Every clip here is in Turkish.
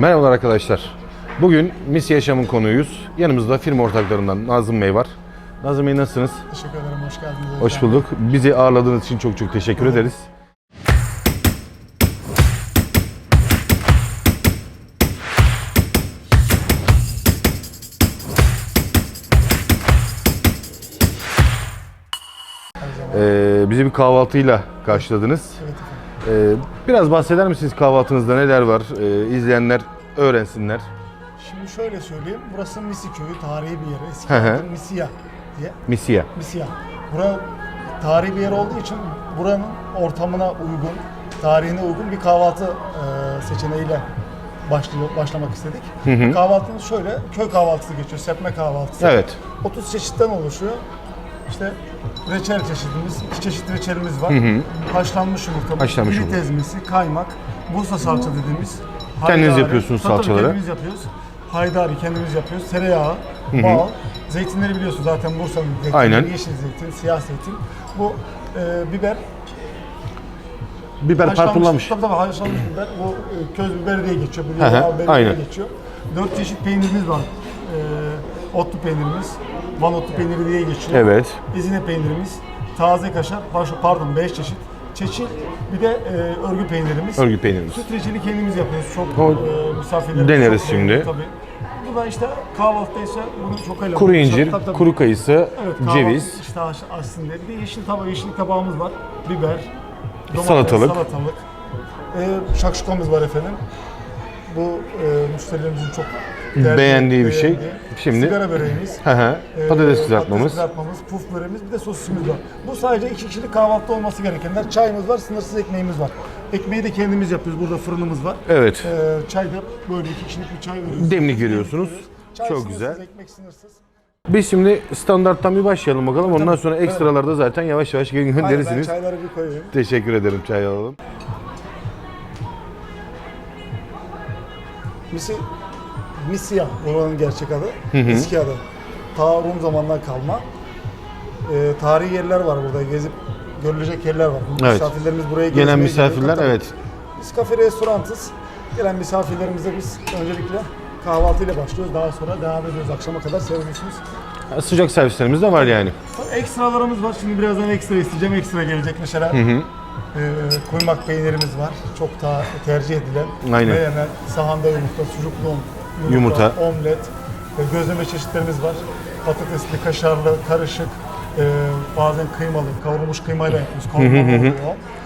Merhabalar arkadaşlar. Bugün Mis Yaşam'ın konuğuyuz. Yanımızda firma ortaklarından Nazım Bey var. Nazım Bey nasılsınız? Teşekkür ederim, hoş geldiniz. Hoş bulduk. Bizi ağırladığınız için çok çok teşekkür ederiz. Ee, bizi bir kahvaltıyla karşıladınız. Evet. Ee, biraz bahseder misiniz kahvaltınızda neler var? Ee, izleyenler öğrensinler. Şimdi şöyle söyleyeyim, burası Misi köyü, tarihi bir yer. Eski Hı hı. adı Misiya diye. Misiya. Misiya. Bura tarihi bir yer olduğu için buranın ortamına uygun, tarihine uygun bir kahvaltı e, seçeneğiyle başlıyor, başlamak istedik. Kahvaltımız şöyle, köy kahvaltısı geçiyor, serpme kahvaltısı. Evet. 30 çeşitten oluşuyor. İşte reçel çeşidimiz, iki çeşit reçelimiz var. Haşlanmış yumurtamız, Haşlanmış birit yumurta. ezmesi, kaymak, Bursa salça dediğimiz. Kendiniz yapıyorsunuz Tabii tabii salçaları. kendimiz yapıyoruz. Haydari kendimiz yapıyoruz. Tereyağı, bal, zeytinleri biliyorsun zaten Bursa'nın zeytinleri. Aynen. Yeşil zeytin, siyah zeytin. Bu e, biber, Biber haşlanmış-. Tabii tabii haşlanmış biber. Bu e, köz biberi diye geçiyor. Bu Hı hı, yağ biberi aynen. diye geçiyor. Dört çeşit peynirimiz var. E, otlu peynirimiz, Van otlu peyniri diye geçiyor. Evet. Ezine peynirimiz, taze kaşar, pardon 5 çeşit. Çeçil, bir de e, örgü peynirimiz. Örgü peynirimiz. Süt reçeli kendimiz yapıyoruz. Çok O- e, misafirlerimiz deneriz çok şimdi. Tabii. Bu da işte kahvaltıdaysa bunu çok öyle. Kuru incir, Tabii, tabii. kuru kayısı, Evet, ceviz, işte aş- aslında. Bir de yeşil taba, yeşil tabağımız var. Biber, domates, Salatalık. salatalık. E, şakşukamız var efendim. Bu e, müşterilerimizin çok Beğendiği bir şey. Şimdi- Sigara böreğimiz. hı hı, Ee, patates kızartmamız. Patates kızartmamız, puf böreğimiz, bir de sosisimiz var. Bu sadece iki kişilik kahvaltıda olması gerekenler. Çayımız var, sınırsız ekmeğimiz var. Ekmeği de kendimiz yapıyoruz. Burada fırınımız var. Evet. Ee, çay da böyle iki kişilik bir çay veriyoruz. Demlik veriyorsunuz. Çay Çok sınırsız, güzel. ekmek sınırsız. Biz şimdi standarttan bir başlayalım bakalım. Ondan sonra ekstralarda zaten yavaş yavaş Aynen, ben gönderirsiniz. çayları bir koyayım. Teşekkür ederim çay alalım. Misi, Misya buranın gerçek adı. Eski adı. Ta Rum zamanından kalma. Ee, tarihi yerler var burada. Gezip görülecek yerler var. Evet. Misafirlerimiz buraya Gelen gezmeye misafirler geliyor. Tabii. evet. Biz kafe restorantız. Gelen misafirlerimize biz öncelikle kahvaltıyla başlıyoruz. Daha sonra devam ediyoruz akşama kadar servisiz. Sıcak servislerimiz de var yani. Tabii ekstralarımız var. Şimdi birazdan ekstra isteyeceğim. Ekstra gelecek mesela. E, kuymak peynirimiz var. Çok daha tercih edilen. Aynen. Beğenen, sahanda yumurta, sucuklu yumurta, Yumurta. omlet, e, gözleme çeşitlerimiz var. Patatesli, kaşarlı, karışık, e, bazen kıymalı, kavrulmuş kıymayla yapıyoruz. Kavurmalı oluyor.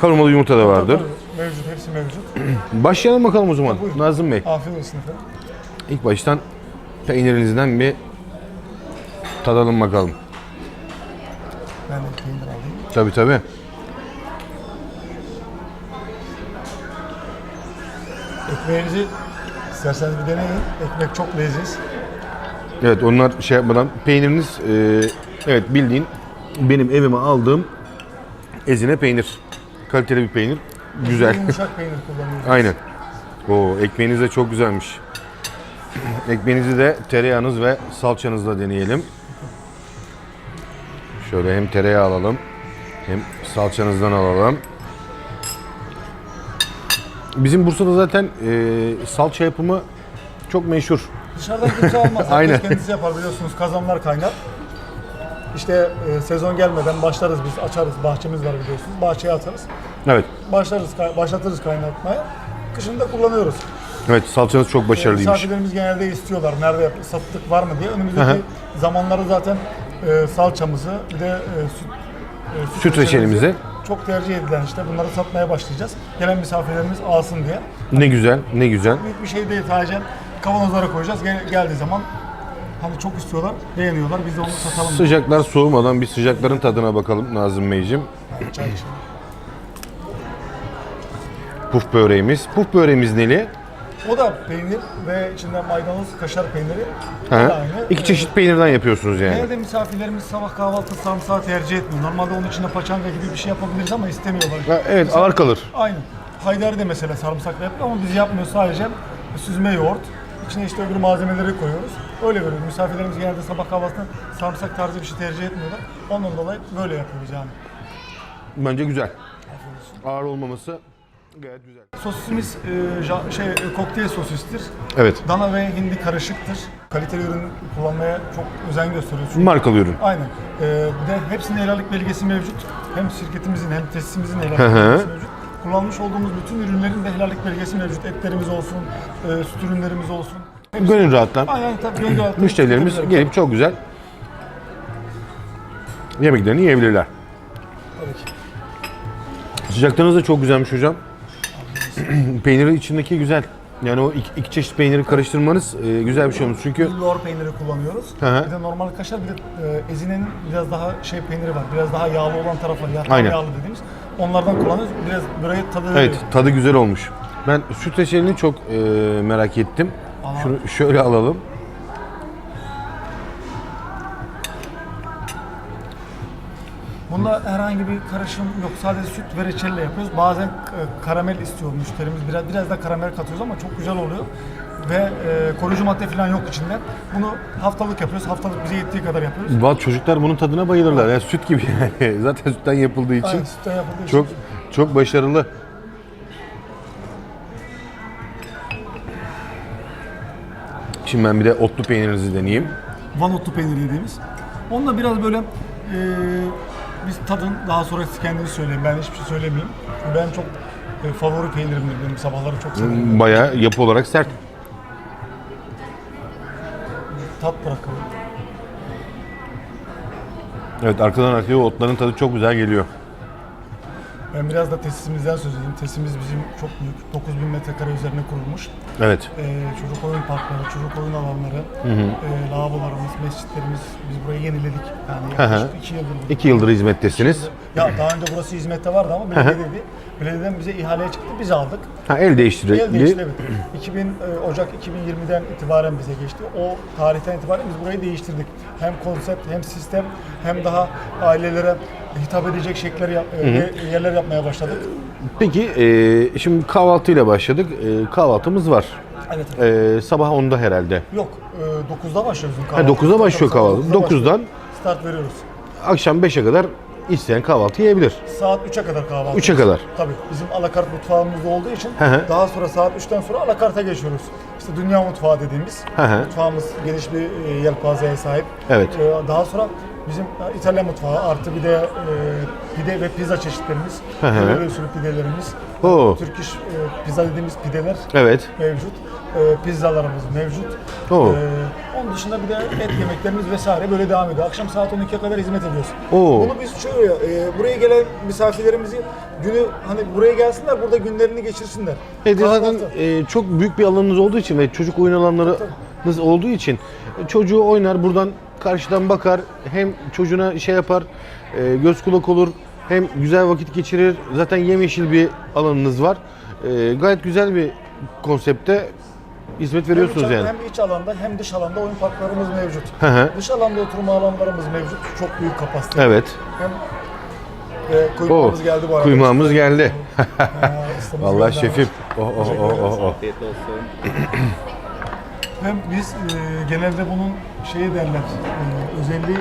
Kavurmalı yumurta da vardır. Tabii, Mevcut, hepsi mevcut. Başlayalım bakalım o zaman. Buyurun. Nazım Bey. Afiyet olsun efendim. İlk baştan peynirinizden bir tadalım bakalım. Ben de peynir alayım. Tabii tabii. Ekmeğinizi isterseniz bir deneyin. Ekmek çok leziz. Evet onlar şey yapmadan peyniriniz e, evet bildiğin benim evime aldığım ezine peynir. Kaliteli bir peynir. Güzel. Yumuşak peynir kullanıyoruz. Aynen. Oo ekmeğiniz de çok güzelmiş. Ekmeğinizi de tereyağınız ve salçanızla deneyelim. Şöyle hem tereyağı alalım hem salçanızdan alalım. Bizim Bursa'da zaten e, salça yapımı çok meşhur. Dışarıdan kimse almaz. Herkes Aynen. kendisi yapar biliyorsunuz. Kazanlar kaynar. İşte e, sezon gelmeden başlarız biz. Açarız. Bahçemiz var biliyorsunuz. Bahçeye atarız. Evet. Başlarız, kay- başlatırız kaynatmaya. Kışında kullanıyoruz. Evet salçanız çok başarılıymış. Misafirlerimiz genelde istiyorlar. Nerede yap- sattık var mı diye. Önümüzdeki hı. zamanlarda zaten e, salçamızı bir de e, süt, e, Süt reçelimizi. çok tercih edilen işte bunları satmaya başlayacağız. Gelen misafirlerimiz alsın diye. Ne güzel, ne güzel. Büyük bir şey değil sadece kavanozlara koyacağız. Gel- geldiği zaman hani çok istiyorlar, beğeniyorlar. Biz de onu satalım. Sıcaklar soğumadan bir sıcakların tadına bakalım Nazım Beyciğim. Çay için. Puf böreğimiz. Puf böreğimiz neli? O da peynir ve içinde maydanoz, kaşar peyniri. O da aynı. İki çeşit peynirden yapıyorsunuz yani. Genelde misafirlerimiz sabah kahvaltı sarımsağı tercih etmiyor. Normalde onun içine paçanga gibi bir şey yapabiliriz ama istemiyorlar. Ha, evet ağır kalır. Aynı. Haydari de mesela sarımsakla yapıyor ama biz yapmıyoruz sadece süzme yoğurt. İçine işte öbür malzemeleri koyuyoruz. Öyle veriyoruz. Misafirlerimiz genelde sabah kahvaltısında sarımsak tarzı bir şey tercih etmiyorlar. Ondan dolayı böyle yapıyoruz yani. Bence güzel. Ağır olmaması Gayet güzel. Sosisimiz e, ja- şey e, kokteyl sosistir. Evet. Dana ve hindi karışıktır. Kaliteli ürün kullanmaya çok özen gösteriyoruz. Çünkü- Markalı ürün. Aynen. Ee, bir de hepsinin helallik belgesi mevcut. Hem şirketimizin hem tesisimizin helallik Hı hı. belgesi mevcut. Kullanmış olduğumuz bütün ürünlerin de helallik belgesi mevcut. Etlerimiz olsun, e, süt ürünlerimiz olsun. Gönül rahatla. Aynen tabii. gönül rahatlığı Müşterilerimiz gelip çok güzel yemeklerini yiyebilirler. Tabii ki. Sıcaklığınız da çok güzelmiş hocam. Peyniri içindeki güzel. Yani o iki, iki çeşit peyniri karıştırmanız e, güzel bir şey olmuş. Çünkü lor peyniri kullanıyoruz. Hı hı. Bir de normal kaşar, bir de e, ezinenin biraz daha şey peyniri var. Biraz daha yağlı olan tarafı var. Aynen. yağlı dediğimiz. Onlardan kullanıyoruz. Biraz böreğe tadı veriyor. evet tadı güzel olmuş. Ben süt reçelini çok e, merak ettim. Aha. Şunu şöyle alalım. Bunda herhangi bir karışım yok. Sadece süt ve reçelle yapıyoruz. Bazen e, karamel istiyor müşterimiz. Biraz biraz da karamel katıyoruz ama çok güzel oluyor. Ve e, koruyucu madde falan yok içinde. Bunu haftalık yapıyoruz. Haftalık bize yettiği kadar yapıyoruz. Bazı çocuklar bunun tadına bayılırlar. Yani süt gibi yani. Zaten sütten yapıldığı için Aynen, sütten yapıldığı için. çok çok başarılı. Şimdi ben bir de otlu peynirinizi deneyeyim. Van otlu peynir dediğimiz. Onunla biraz böyle e, biz tadın daha sonra siz kendiniz söyleyin. Ben hiçbir şey söylemeyeyim. Ben çok e, favori peynirimdir benim. Sabahları çok severim. Bayağı yapı olarak sert. Tat bırakıyor. Evet arkadan arkaya otların tadı çok güzel geliyor. Ben biraz da tesisimizden söz edeyim. Tesisimiz bizim çok büyük. 9000 metrekare üzerine kurulmuş. Evet. Ee, çocuk oyun parkları, çocuk oyun alanları, e, lavabolarımız, mescitlerimiz. Biz burayı yeniledik. Yani hı. yaklaşık 2 yıldır. İki yıldır hizmettesiniz. Ya daha önce burası hizmette vardı ama belediyeydi. Belediyeden bize ihaleye çıktı, biz aldık. Ha, el El değiştirili. değişti evet. 2000 e, Ocak 2020'den itibaren bize geçti. O tarihten itibaren biz burayı değiştirdik. Hem konsept hem sistem hem daha ailelere hitap edecek şekler yap- e, yerler yapmaya başladık. Peki e, şimdi kahvaltıyla başladık. E, kahvaltımız var. Evet. E, sabah 10'da herhalde. Yok, e, 9'da başlıyoruz bizim Ha, kahvaltı. 9'da başlıyor kahvaltı. 9'da 9'dan başlıyor. start veriyoruz. akşam 5'e kadar isteyen kahvaltı yiyebilir. Saat 3'e kadar kahvaltı. 3'e kadar. Tabii bizim alakart mutfağımız da olduğu için Hı hı. daha sonra saat 3'ten sonra alakarta geçiyoruz. İşte dünya mutfağı dediğimiz Hı hı. mutfağımız geniş bir e, yelpazeye sahip. Evet. Ee, daha sonra bizim e, İtalyan mutfağı artı bir de e, pide ve pizza çeşitlerimiz, Hı hı. Böyle usulü pidelerimiz, Oo. Türk iş e, pizza dediğimiz pideler Evet. mevcut. E, pizzalarımız mevcut. Oo. E, onun dışında bir de et yemeklerimiz vesaire böyle devam ediyor. Akşam saat 12'ye kadar hizmet ediyoruz. Oo. Bunu biz şöyle, e, buraya gelen misafirlerimizi günü hani buraya gelsinler, burada günlerini geçirsinler. Evet, zaten Kahvaltı. e, çok büyük bir alanınız olduğu için ve çocuk oyun alanlarınız olduğu için e, çocuğu oynar buradan karşıdan bakar hem çocuğuna şey yapar e, göz kulak olur hem güzel vakit geçirir zaten yemyeşil bir alanınız var E, gayet güzel bir konsepte hizmet Hem veriyorsunuz iç, yani. hem iç alanda hem dış alanda oyun parklarımız mevcut. Hı hı. Dış alanda oturma alanlarımız mevcut. Çok büyük kapasite. Evet. Hem e, kuymağımız geldi bu arada. kuymağımız geldi. Ha, ustamız Vallahi geldi şefim. Oh oh oh oh. oh. Hem biz e, genelde bunun şeyi derler, e, özelliği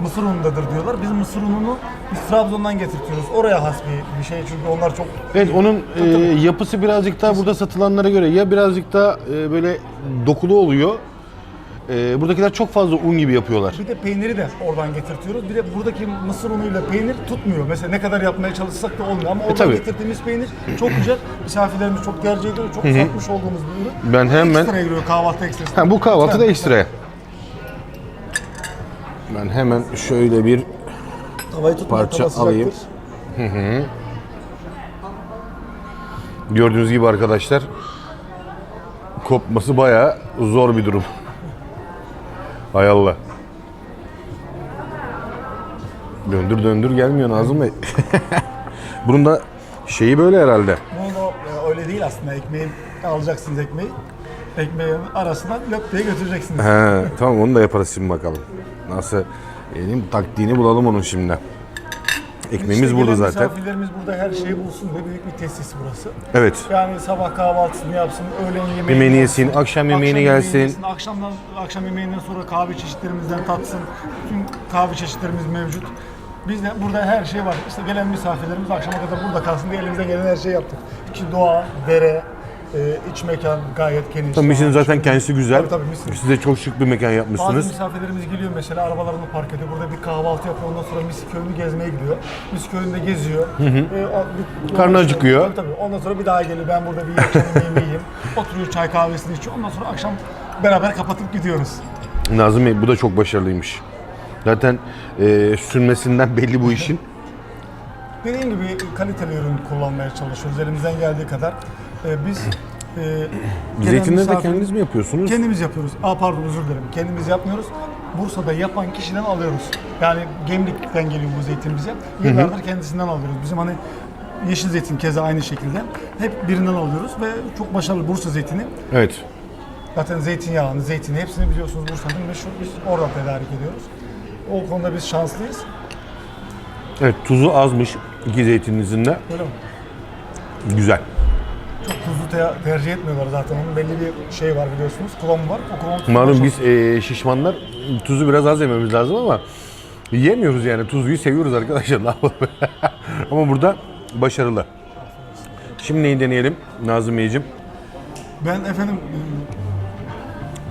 mısır unundadır diyorlar. Biz mısır ununu biz Trabzon'dan getirtiyoruz. Oraya has bir, bir şey çünkü onlar çok... Evet onun e, yapısı birazcık daha burada satılanlara göre ya birazcık daha e, böyle dokulu oluyor. E, buradakiler çok fazla un gibi yapıyorlar. Bir de peyniri de oradan getirtiyoruz. Bir de buradaki mısır unuyla peynir tutmuyor. Mesela ne kadar yapmaya çalışsak da olmuyor. Ama oradan tabii. getirdiğimiz peynir çok güzel. Misafirlerimiz çok tercih ediyor. Çok satmış olduğumuz bir ürün. Ben hemen- Ekstra giriyor kahvaltı ekstrası. Ha, bu kahvaltıda Lütfen. ekstra. Ben hemen şöyle bir Tavayı tutma, parça tava sıcaktır. alayım. gördüğünüz gibi arkadaşlar kopması bayağı zor bir durum. Hay Allah. Döndür döndür gelmiyor Nazım Bey. Bunun da şeyi böyle herhalde. Bunu e, öyle değil aslında. Ekmeği alacaksınız ekmeği. Ekmeğin arasından löp diye götüreceksiniz. He, tamam onu da yaparız şimdi bakalım. Nasıl elim taktiğini bulalım onun şimdi. Ekmeğimiz İşte burada zaten. Misafirlerimiz burada her şeyi bulsun diye büyük bir tesis burası. Evet. Yani sabah kahvaltısını yapsın, öğlen yemeğini Yemeğini yesin, akşam yemeğini gelsin. yesin, akşamdan akşam yemeğinden sonra kahve çeşitlerimizden tatsın. Tüm kahve çeşitlerimiz mevcut. Bizde burada her şey var. İşte gelen misafirlerimiz akşama kadar burada kalsın diye elimizden gelen her şeyi yaptık. İçi doğa, dere, e, iç mekan gayet geniş. Tabii Mis'in zaten kendisi güzel. Tabii, tabii, Mis'in. Siz de çok şık bir mekan Bazı yapmışsınız. misafirlerimiz geliyor mesela arabalarını park ediyor. Burada bir kahvaltı yapıyor. Ondan sonra Mis köyünü gezmeye gidiyor. Mis köyünde geziyor. Ee, o- bir- Karnı acıkıyor. Tabii, tabii. Ondan sonra bir daha geliyor. Ben burada bir yemeğimi yiyeyim. Oturuyor çay kahvesini içiyor. Ondan sonra akşam beraber kapatıp gidiyoruz. Nazım Bey bu da çok başarılıymış. Zaten e, sünmesinden belli bu işin. Dediğim gibi kaliteli ürün kullanmaya çalışıyoruz elimizden geldiği kadar. Ee, biz e, Zeytinleri de misafir- kendiniz mi yapıyorsunuz? Kendimiz yapıyoruz. Aa pardon özür dilerim. Kendimiz yapmıyoruz. Bursa'da yapan kişiden alıyoruz. Yani Gemlik'ten geliyor bu zeytin bize. Yıllardır kendisinden alıyoruz. Bizim hani yeşil zeytin keza aynı şekilde. Hep birinden alıyoruz ve çok başarılı Bursa zeytini. Evet. Zaten zeytinyağını, zeytini hepsini biliyorsunuz Bursa'nın meşhur. Biz oradan tedarik ediyoruz. O konuda biz şanslıyız. Evet tuzu azmış iki zeytininizin de. Öyle mi? Güzel. Çok tuzlu te- tercih etmiyorlar zaten. Onun belli bir şey var biliyorsunuz. Kıvamı var. O kıvam Malum çok- biz e, şişmanlar tuzu biraz az yememiz lazım ama yemiyoruz yani tuzluyu seviyoruz arkadaşlar ne yapalım. ama burada başarılı. Şimdi neyi deneyelim Nazım Beyciğim? Ben efendim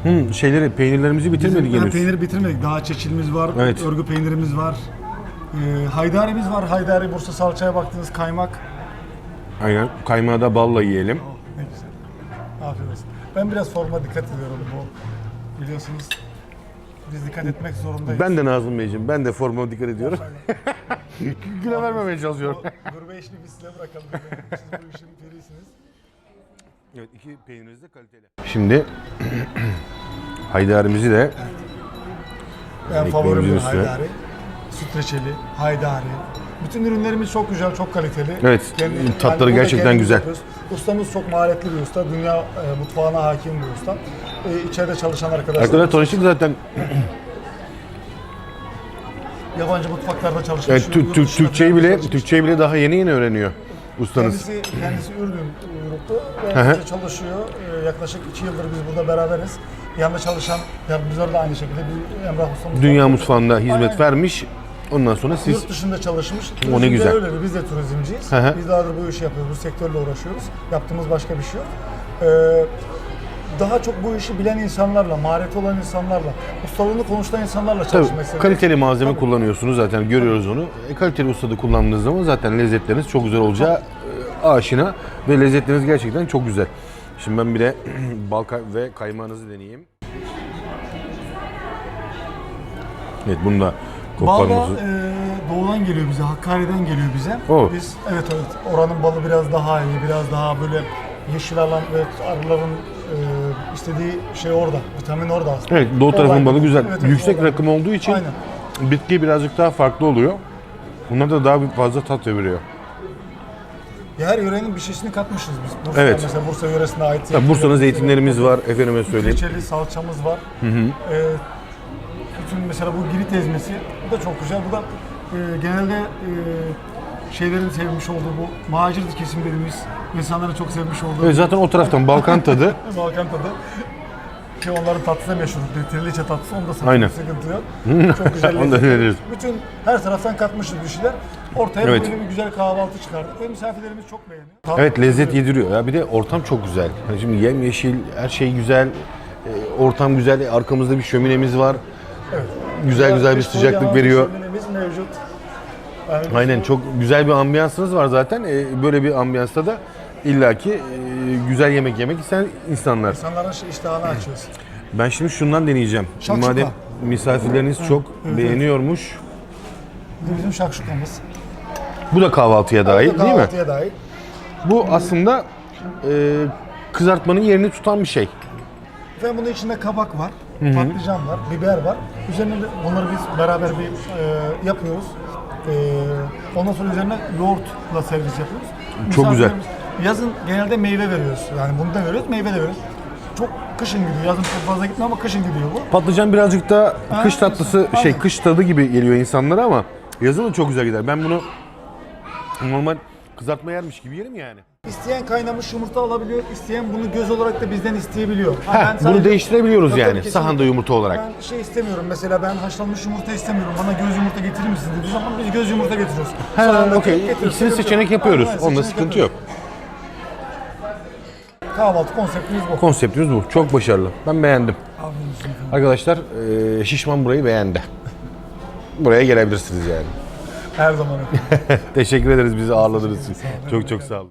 Hı, şeyleri peynirlerimizi bitirmedik Bizim henüz. peyniri bitirmedik. Daha çeçilimiz var, Evet. örgü peynirimiz var. Ee, haydarimiz var. Haydari Bursa salçaya baktığınız kaymak. Aynen. Kaymağı da balla yiyelim. Ne güzel. Afiyet olsun. Ben biraz forma dikkat ediyorum bu. Biliyorsunuz biz dikkat etmek zorundayız. Ben de Nazım Beyciğim, ben de formama dikkat ediyorum. Kilo vermemeye çalışıyorum. Gurbe işini biz size bırakalım. Siz bu işin pirisiniz. Evet, iki peynirimiz de kaliteli. Şimdi haydarimizi de Ben favorim Ekmeğimizin bu üstüne. haydari. Süt reçeli, haydari. Bütün ürünlerimiz çok güzel, çok kaliteli. Evet, tatları burada gerçekten kendimiz güzel. yapıyoruz. Ustamız çok maharetli bir usta. Dünya e, mutfağına hakim bir usta. E, içeride çalışan arkadaşlar. arkadaşlar tanıştık zaten. Yabancı mutfaklarda Türk, yurt Türk, dışında Türkçeyi bile çalışmış. Türkçeyi bile daha yeni yeni öğreniyor ustanız. Kendisi, kendisi Ürdün uyruklu Hı hı. ve çalışıyor. E, yaklaşık iki yıldır biz burada beraberiz. Yanında çalışan yardımcılar da aynı şekilde bir Emrah var. Dünya mutfağında hizmet Aynen. vermiş. Ondan sonra siz Yurt dışında çalışmış. O ne güzel. Öyle biz de turizmciyiz. Hı hı. Biz daha da bu işi yapıyoruz, bu sektörle uğraşıyoruz. Yaptığımız başka bir şey yok. Ee, daha çok bu işi bilen insanlarla, mahareti olan insanlarla, ustalığını konuştuğu insanlarla tabii, çalışmayı seviyoruz. kaliteli malzeme Tabii. kullanıyorsunuz zaten görüyoruz onu. E, kaliteli ustada kullandığınız zaman zaten lezzetleriniz çok güzel olacağı e, aşina ve lezzetleriniz gerçekten çok güzel. Şimdi ben bir de bal ve kaymağınızı deneyeyim. Evet bunu da Bal da e, doğudan geliyor bize, Hakkari'den geliyor bize. Oo. Biz evet evet oranın balı biraz daha iyi, biraz daha böyle yeşil alan ve arıların e, istediği şey orada, vitamin orada aslında. Evet doğu tarafın balı güzel. Evet, evet, Yüksek oradan rakım olduğu için Aynen. bitki birazcık daha farklı oluyor. Bunlar da daha bir fazla tat veriyor. Ya Her yörenin bir şeysini katmışız biz. Bursa, Evet. Mesela Bursa yöresinde ait Tabii Bursa'nın zeytinlerimiz, var efendime söyleyeyim. Reçeli salçamız var. Ee, bütün mesela bu girit ezmesi bu da çok güzel. Bu da e, genelde e, şeylerin sevmiş olduğu bu macir kesim dediğimiz insanların çok sevmiş olduğu Evet, zaten o taraftan Balkan tadı. Balkan tadı. Ki onların tatlısı da meşhur. Trileçe tatlısı onda satıyor. Aynen. Sıkıntı yok. Çok güzel. Onu da lezzetli. veririz. Bütün her taraftan katmışız bir şeyler. Ortaya Evet. böyle bir güzel kahvaltı çıkardık ve misafirlerimiz çok beğeniyor. Evet lezzet yediriyor. Ya bir de ortam çok güzel. Hani şimdi yem yeşil, her şey güzel. e, Ortam güzel. Arkamızda bir şöminemiz var. Evet. Güzel güzel bir sıcaklık veriyor. mevcut. Yani Aynen çok güzel bir ambiyansınız var zaten. E, Böyle bir ambiyansta da illaki e, güzel yemek yemek isteyen insanlar. İnsanların şey- iştahını açıyoruz. Ben şimdi şundan deneyeceğim. Şakşuka. Madem misafirleriniz çok evet. beğeniyormuş. Bu bizim şakşukamız. Bu da kahvaltıya dahil değil mi? Kahvaltıya dahil. Bu aslında e, kızartmanın yerini tutan bir şey. Ve bunun içinde kabak var, patlıcan var, biber var. Üzerine de bunları biz beraber bir e, yapıyoruz. E, ondan sonra üzerine yoğurtla servis yapıyoruz. Çok güzel. Yazın genelde meyve veriyoruz. Yani bunu da veriyoruz, meyve de veriyoruz. Çok kışın gidiyor. Yazın çok fazla gitmiyor ama kışın gidiyor bu. Patlıcan birazcık da kış Aynen. tatlısı şey Aynen. kış tadı gibi geliyor insanlara ama yazın da çok güzel gider. Ben bunu normal kızartma yermiş gibi yerim yani. İsteyen kaynamış yumurta alabiliyor, isteyen bunu göz olarak da bizden isteyebiliyor. Ha, Heh, ben bunu değiştirebiliyoruz Tabii, yani, kesinlikle. sahanda yumurta olarak. Ben şey istemiyorum mesela ben haşlanmış yumurta istemiyorum. Bana göz yumurta getirir misin dediği zaman biz göz yumurta getiriyoruz. Sahanda okey. getiriyoruz, İkisini sıkıntı seçenek yok. yapıyoruz. Aynen, Onda seçenek sıkıntı yok. yapıyoruz. Kahvaltı konseptimiz bu. Konseptimiz bu. Çok başarılı. Ben beğendim. Efendim. Arkadaşlar e, Şişman burayı beğendi. Buraya gelebilirsiniz yani. Her zaman. Teşekkür ederiz bizi ağırladığınız için. Çok çok sağ olun.